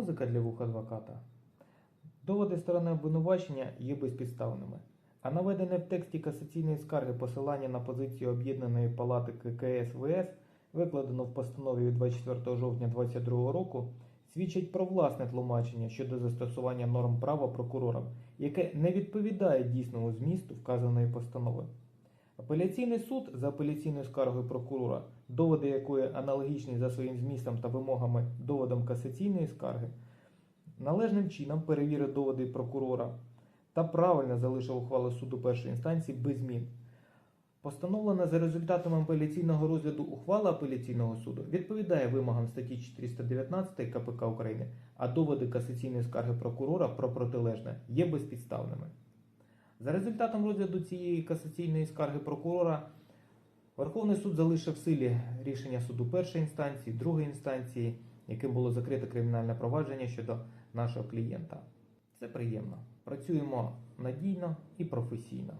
музика для вух адвоката. Доводи сторони обвинувачення є безпідставними, а наведене в тексті касаційної скарги посилання на позицію Об'єднаної палати ККС ВС, викладено в постанові від 24 жовтня 2022 року, свідчить про власне тлумачення щодо застосування норм права прокурором, яке не відповідає дійсному змісту вказаної постанови. Апеляційний суд за апеляційною скаргою прокурора, доводи якої аналогічні за своїм змістом та вимогами доводам касаційної скарги, належним чином перевірив доводи прокурора та правильно залишив ухвалу суду першої інстанції без змін. Постановлена за результатами апеляційного розгляду ухвала апеляційного суду відповідає вимогам статті 419 КПК України, а доводи касаційної скарги прокурора про протилежне є безпідставними. За результатом розгляду цієї касаційної скарги прокурора Верховний суд залишив в силі рішення суду першої інстанції, другої інстанції, яким було закрите кримінальне провадження щодо нашого клієнта. Це приємно. Працюємо надійно і професійно.